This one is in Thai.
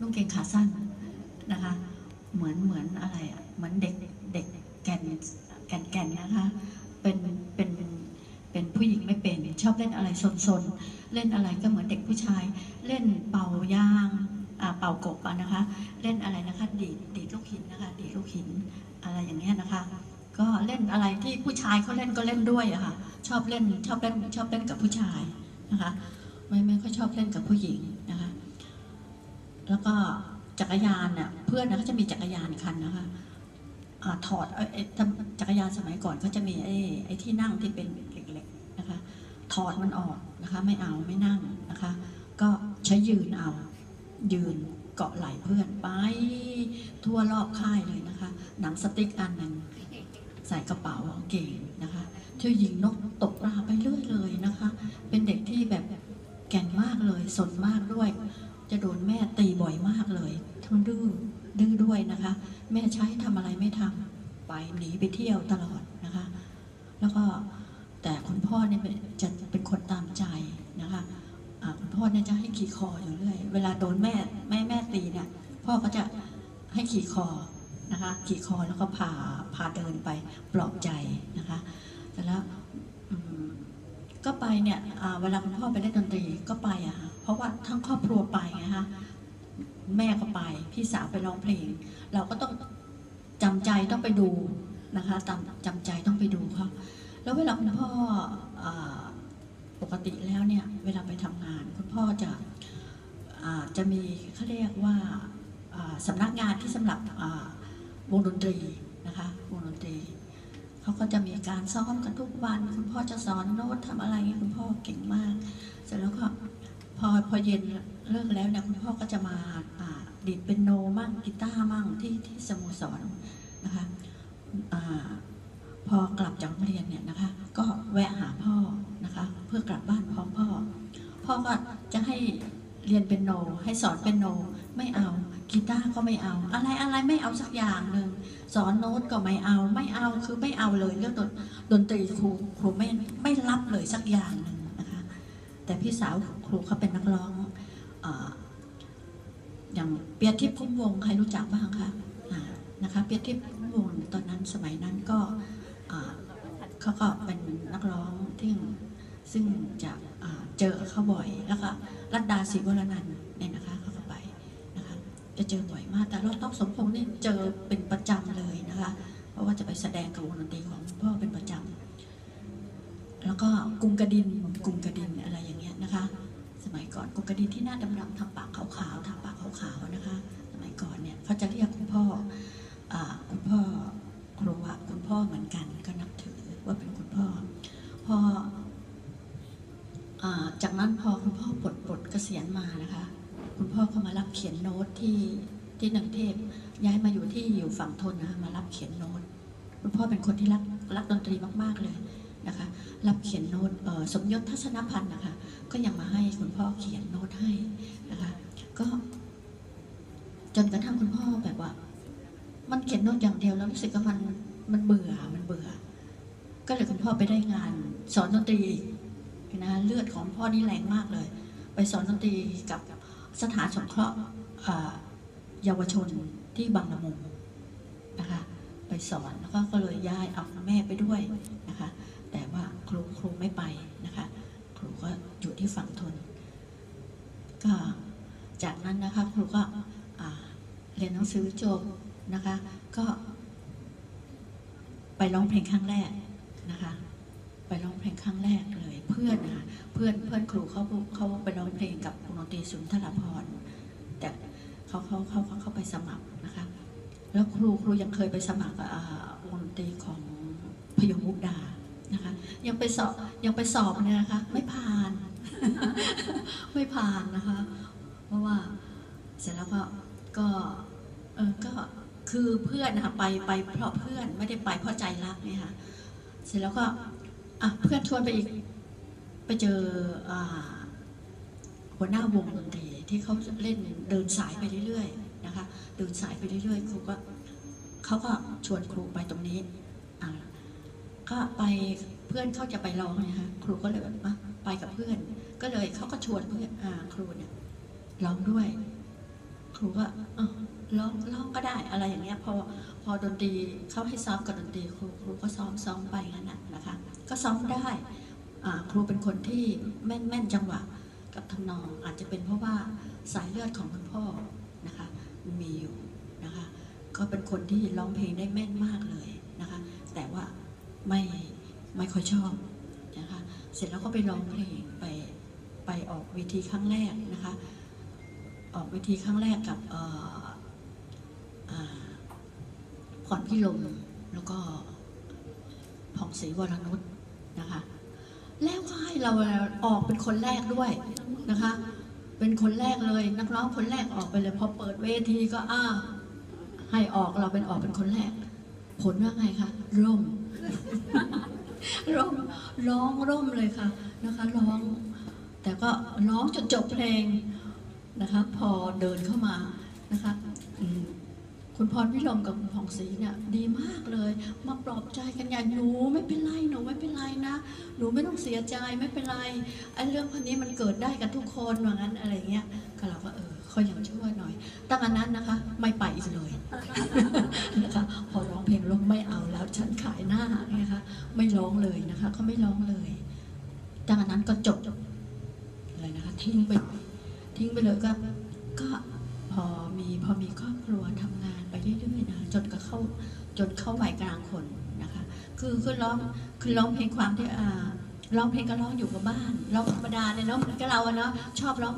นุ่งเกงขาสั้นนะคะ เหมือนเหมือนอะไรอะเหมือนเด็กเด็กแก่นแก่นแก่นนะคะเป็นเป็นเป็นผู้หญิงไม่เป็นชอบเล่นอะไรซนๆเล่นอะไรก็เหมือนเด็กผู้ชาย เล่นเป่ายางเป่ากบนะคะ เล่นอะไรนะคะดีดดีดลูกหินนะคะดีดลูกหินอะไรอย่างเงี้ยนะคะ ก็เล่นอะไรที่ผู้ชายเขาเล่นก็เล่นด้วยอะค่ะชอบเล่นชอบเล่นชอบเล่นกับผู้ชายนะคะไม่ไม่ค่อยชอบเล่นกับผู้หญิง แล้วก็จักรยานน่ะเพื่อนนะเขาจะมีจักรยานคันนะคะอ่าถอดเอ้ยเอ้ยทำจักรยานสมัยก่อนเขาจะมีไอ้ไอ้ที่นั่งที่เป็นเหล็กๆนะคะ ถอดมันออกนะคะ ไม่เอาไม่นั่งนะคะ ก็ใช้ยืนเอา ยืนเกาะไหล่เพื่อนไปทั่วรอบค่ายเลยนะคะ หนังสติ๊กอันหนึ่งใส่กระเป๋าเก่งนะคะเที่ยวยิงนกตกปลาไปเรื่อยเลยนะคะ เป็นเด็กที่แบบแก่นมากเลยสนมากด้วย จะโดนแม่ตีบ่อยมากเลยทั้งดื้อดื้อด้วยนะคะ แม่ใช้ทำอะไรไม่ทำไปหนีไปเที่ยวตลอดนะคะ แล้วก็แต่คุณพ่อเนี่ยจะเป็นคนตามใจนะคะคุณพ่อเนี่ยจะให้ขี่คออยู่เรื่อย เวลาโดนแม่แม่แม่ตีเนี่ย พ่อก็จะให้ขี่คอนะคะขี่คอแล้วก็พาพาเดินไปปลอบใจนะคะแต่แล้วก็ไปเนี่ยเวลาคุณพ่อไปเล่นดนตรีก็ไปอะ่ะ เพราะว่าทั้งครอบครัวไปไงคะแม่ก็ไป พี่สาวไปร้องเพลง เราก็ต้องจำใจต้องไปดูนะคะจำจำใจต้องไปดูเขาแล้วเวลาคุณพ่ออปกติแล้วเนี่ยเวลาไปทำงาน คุณพ่อจะอจะมีเขาเรียกว่าอ่าสำนักงานที่สำหรับวงดนตรีนะคะวงดนตรีเขาก็จะมีการซ้อมกันทุกวัน คุณพ่อจะสอนโน้ตทำอะไรเงี้ยคุณพ่อเก่งมาก เสร็จแล้วก็ พอพอเย็นเลิกแล้วเนี่ยคุณพ่อก็จะมาดีดเป็นโนมั่งกีตาร์มั่งที่ที่สโมสรนะคะอาพอกลับจากโรงเรียนเนี่ยนะคะ ก็แวะหาพ่อนะคะ เพื่อกลับบ้านพร้อมพ่อ พ่อก็จะให้เรียนเป็นโน ให้สอนเป็นโนไม่เอากีตาร์ก็ไม่เอา อะไรอะไรไม่เอาสักอย่างหนึ่งสอนโน้ตก็ไม่เอาไม่เอาคือไม่เอาเลยเรื่องดนดนตรีครูครูไม่ไม่รับเลยสักอย่างหนึ่ง แต่พี่สาวครูเขาเป็นนักร้องออย่างเปียทิพย์พุ่มวงใครรู้จักบ้างคะนะคะเปียทิพย์พุ่มวงตอนนั้นสมัยนั้นก็เขาก็เป็นนักร้องที่ซึ่งจะเจอเขาบ่อยแล้วก็รัตดาศรีวรนันเนี่ยนะคะเขาก็ไปนะคะจะเจอบ่อยมาก แต่รอบต้องสมพงษ์นี่เจอเป็นประจำเลยนะคะ เพราะว่าจะไปแสดงกับวงดนตรีของพ่อเป็นประจำ แล้วก็กรุงกระดินกรุงกระดินอะไรอย่างเงี้ยนะคะ สมัยก่อนกรุงกระดินที่หน้าดำๆทำปากขาวๆทำปากขาวๆนะคะ สมัยก่อนเนี่ยเขาจะเรียกคุณพ่ออคุณพ่อครูวะคุณพ่อเหมือนกันก็นับถือว่าเป็นคุณพ่อพออจากนั้นพอคุณพ่อปลดปลดเกษียณมานะคะ คุณพ่อก็มารับเขียนโน้ตที่ที่นังเทพย้ายมาอยู่ที่อยู่ฝั่งทนนะมารับเขียนโน้ตคุณพ่อเป็นคนที่รักรักดนตรีมาก ๆ เลย นะคะรับเขียนโน้ตสมยศทัศนพันธ์นะคะ ก็ยังมาให้คุณพ่อเขียนโน้ตให้นะคะ ก็ จนกระทั่งคุณพ่อแบบว่า มันเขียนโน้ตอย่างเดียวแล้วรู้สึกว่ามันมันเบื่อมันเบื่อ ก็เลยคุณพ่อไปได้งาน สอนดนตรีนะเลือดของพ่อนี่แรงมากเลย ไปสอนดนตรีกับสถานสงเคราะห์เยาวชนที่บางละมุงนะคะ ไปสอนแล้วก็เลยย้ายเอาแม่ไปด้วยนะคะ ครูครูไม่ไปนะคะ ครูก็อยู่ที่ฝั่งทน ก็จากนั้นนะคะครูก็เรียนหนังสือจบนะคะ ก็ ไปร้องเพลงครั้งแรกนะคะ ไปร้องเพลงครั้งแรกเลย เพื่อนนะคะเพื่อนเพื่อนครูเขาเขาไปร้องเพลงกับคุณดนตรีสุนทรภรแต่เขาเขาเขาเขาเขาไปสมัครนะคะ แล้วครูครูยังเคยไปสมัครวงดนตรีของพยงมุกดา นะคะยังไปสอบยังไปสอบเนี่ยนะคะไม่ผ่าน ไม่ผ่านนะคะ เพราะว่าเสร็จแล้วก็ก็เออก็คือเพื่อนนะคะไปไปเพราะเพื่อนไม่ได้ไปเพราะใจรักเนี่ยค่ะเสร็จแล้วก็อะเพื่อนชวนไปอีกไปเจออ่าหัวหน้าวงดนตรีที่เขาเล่นเดินสายไปเรื่อยๆนะคะเดินสายไปเรื่อยๆครูก็เขาก็ชวนครูไปตรงนี้ ก็ไปเพื่อนเขาจะไปร้องนะคะครูก็เลยแบบอะไปกับเพื่อน ก็เลยเขาก็ชวนเพื่อนอ่าครูเนี่ยร้องด้วย ครูก็ร้องร้องก็ได้อะไรอย่างเงี้ยพอพอดนตรีเขาให้ซ้อมกับดนตรีครูครูก็ซ้อมซ้อมไปงั้นนะคะ ก็ซ้อมได้อครูเป็นคนที่แม่นแม่นจังหวะกับทำนองอาจจะเป็นเพราะว่าสายเลือดของคุณพ่อนะคะมีอยู่นะคะก็เป็นคนที่ร้องเพลงได้แม่นมากเลยนะคะ ไม่ไม่ค่อยชอบนะคะเสร็จแล้วก็ไปร้องเพลงไปไปออกเวทีครั้งแรกนะคะออกเวทีครั้งแรกกับเอ่ออ่าพรพิลมแล้วก็ผ่องศรีวรนุชนะคะแล้วก็ให้เราออกเป็นคนแรกด้วยนะคะ เป็นคนแรกเลยนักร้องคนแรกออกไปเลยพอเปิดเวทีก็อ้าวให้ออกเราเป็นออกเป็นคนแรก ผลว่าไงคะร่ม ร่มร้องร่มเลยค่ะนะคะร้อง แต่ก็ร้องจนจบเพลงนะคะ พอเดินเข้ามานะคะอืมคุณพรพิรมกับคุณผ่องศรีเนี่ยดีมากเลย มาปลอบใจกันอย่างหนูไม่เป็นไรหนูไม่เป็นไรนะ หนูไม่ต้องเสียใจไม่เป็นไรไอ้เรื่องพันนี้มันเกิดได้กับทุกคนว่างั้นอะไรเงี้ยก็เราก็เออเขายังช่วยหน่อยตั้งแต่นั้นนะคะ ไม่ไปอีกเลยนะคะ องเลยนะคะเขาไม่ร้องเลยตั้งนั้นก็จบเลยนะคะทิ้งไปทิ้งไปเลยก็ก็พอมีพอมีครอบครัวทำงานไปเรื่อยๆนะจนก็เข้าจนเข้าวัยกลางคนนะคะ คือคือร้องคือร้องเพลงความที่อ่าร้องเพลงก็ร้องอยู่กับบ้านร้องธรรมดาเนี่ยเนาะเหมือนกับเราอะเนาะชอบร้อง